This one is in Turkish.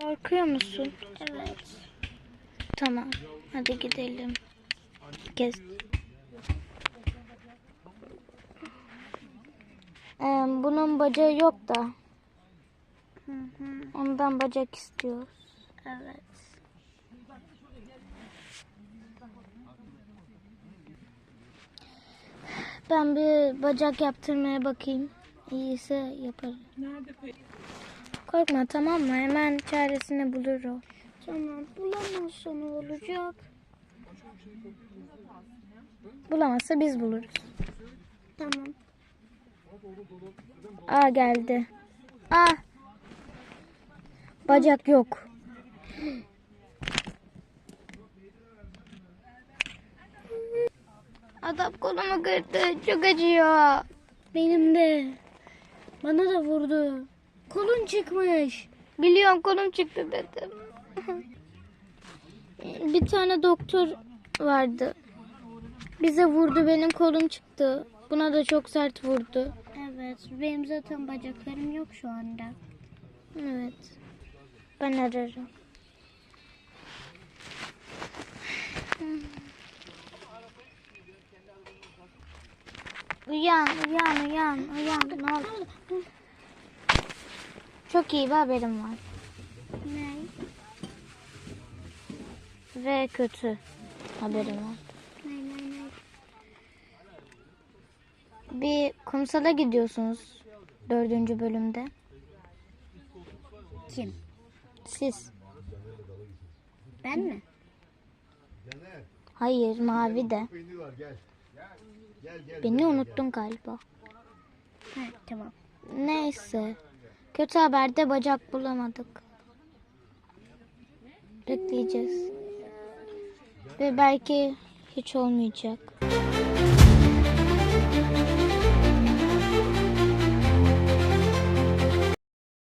Korkuyor musun? Evet. Tamam. Hadi gidelim. Gez. Ee, bunun bacağı yok da. Hı hı. Ondan bacak istiyoruz. Evet. Ben bir bacak yaptırmaya bakayım. İyiyse yaparım. Nerede peki? Korkma tamam mı? Hemen çaresini bulur o. Tamam. Bulamazsa ne olacak? Bulamazsa biz buluruz. Tamam. Aa geldi. Aa. Bacak yok. Adam kolumu kırdı. Çok acıyor. Benim de. Bana da vurdu. Kolun çıkmış. Biliyorum kolum çıktı dedim. Bir tane doktor vardı. Bize vurdu benim kolum çıktı. Buna da çok sert vurdu. Evet. Benim zaten bacaklarım yok şu anda. Evet. Ben ararım. Uyan, uyan, uyan, uyan. Ne oldu? Çok iyi bir haberim var. Ne? Ve kötü haberim var. Ne ne ne? Bir kumsala gidiyorsunuz dördüncü bölümde. Kim? Siz. Ben mi? Hayır, mavi de. Beni unuttun galiba. Ha, tamam. Neyse. Kötü haberde bacak bulamadık. Bekleyeceğiz. Ve belki hiç olmayacak.